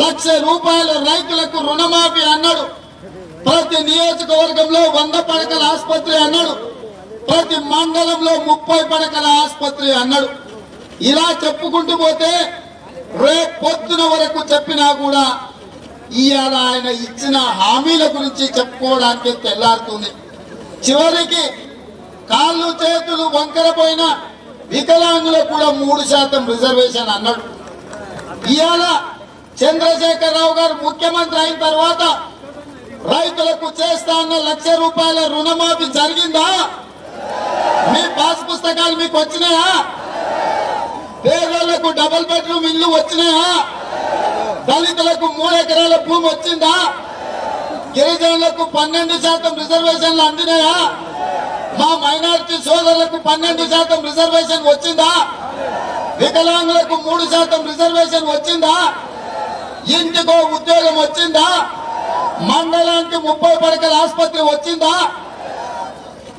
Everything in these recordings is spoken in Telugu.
లక్ష రూపాయల రైతులకు రుణమాఫీ అన్నాడు. ప్రతి నియోజకవర్గంలో వంద పడకల ఆసుపత్రి అన్నాడు. ప్రతి మండలంలో ముప్పై పడకల ఆసుపత్రి అన్నాడు. ఇలా చెప్పుకుంటూ పోతే రేపు పొద్దున వరకు చెప్పినా కూడా ఇవాళ ఆయన ఇచ్చిన హామీల గురించి చెప్పుకోవడానికి తెల్లారుతుంది. చివరికి కాళ్ళు చేతులు వంకరపోయిన వికలాంగులకు కూడా మూడు శాతం రిజర్వేషన్ అన్నాడు. ఇవాళ చంద్రశేఖరరావు గారు ముఖ్యమంత్రి అయిన తర్వాత రైతులకు చేస్తా అన్న లక్ష రూపాయల రుణమాఫీ జరిగిందా? మీ పాస్ పుస్తకాలు మీకు వచ్చినాయా? పేదలకు డబుల్ బెడ్రూమ్ ఇల్లు వచ్చినాయా? దళితులకు మూడు ఎకరాల భూమి వచ్చిందా? గిరిజనులకు పన్నెండు శాతం రిజర్వేషన్లు అందినాయా? మా మైనారిటీ సోదరులకు పన్నెండు శాతం రిజర్వేషన్ వచ్చిందా? వికలాంగులకు మూడు శాతం రిజర్వేషన్ వచ్చిందా? ఇంటికో ఉద్యోగం వచ్చిందా? మండలానికి ముప్పై పడకల ఆసుపత్రి వచ్చిందా?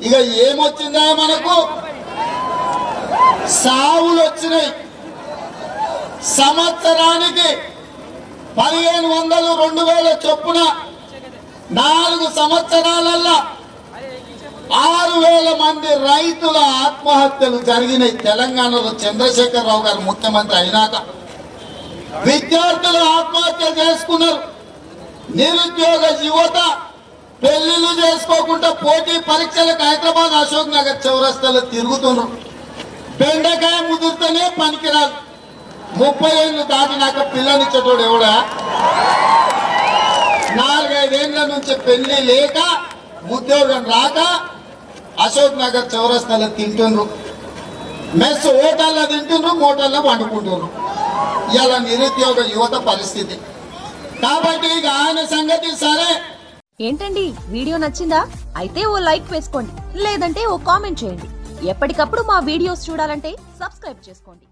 ఇక ఏమొచ్చిందా మనకు? సావులు వచ్చినాయి సంవత్సరానికి పదిహేను వందలు రెండు వేల చొప్పున నాలుగు సంవత్సరాలల్లా ఆరు వేల మంది రైతుల ఆత్మహత్యలు జరిగినాయి తెలంగాణలో చంద్రశేఖరరావు గారు ముఖ్యమంత్రి అయినాక. విద్యార్థులు ఆత్మహత్య చేసుకున్నారు. నిరుద్యోగ యువత పెళ్ళిళ్ళు చేసుకోకుండా పోటీ పరీక్షలకు హైదరాబాద్ అశోక్ నగర్ చౌరస్తాలో తిరుగుతున్నాం బెండకాయ ముదిరితేనే పనికిరాదు. ముప్పై ఏళ్ళు దాటినాక పిల్లనిచ్చేటోడు ఎవడా? నాలుగైదేళ్ళ నుంచి పెళ్ళి లేక ఉద్యోగం రాక అశోక్ నగర్ చౌరస్తాలో తింటుండ్రు మెస్ హోటల్లో తింటుండ్రు మోటల్లో పండుకుంటున్నారు. ఇలా నిరుద్యోగ యువత పరిస్థితి. కాబట్టి ఇక ఆయన సంగతి సరే. ఏంటండి? వీడియో నచ్చిందా? అయితే ఓ లైక్ వేసుకోండి. లేదంటే ఓ కామెంట్ చేయండి. ఎప్పటికప్పుడు మా వీడియోస్ చూడాలంటే సబ్స్క్రైబ్ చేసుకోండి.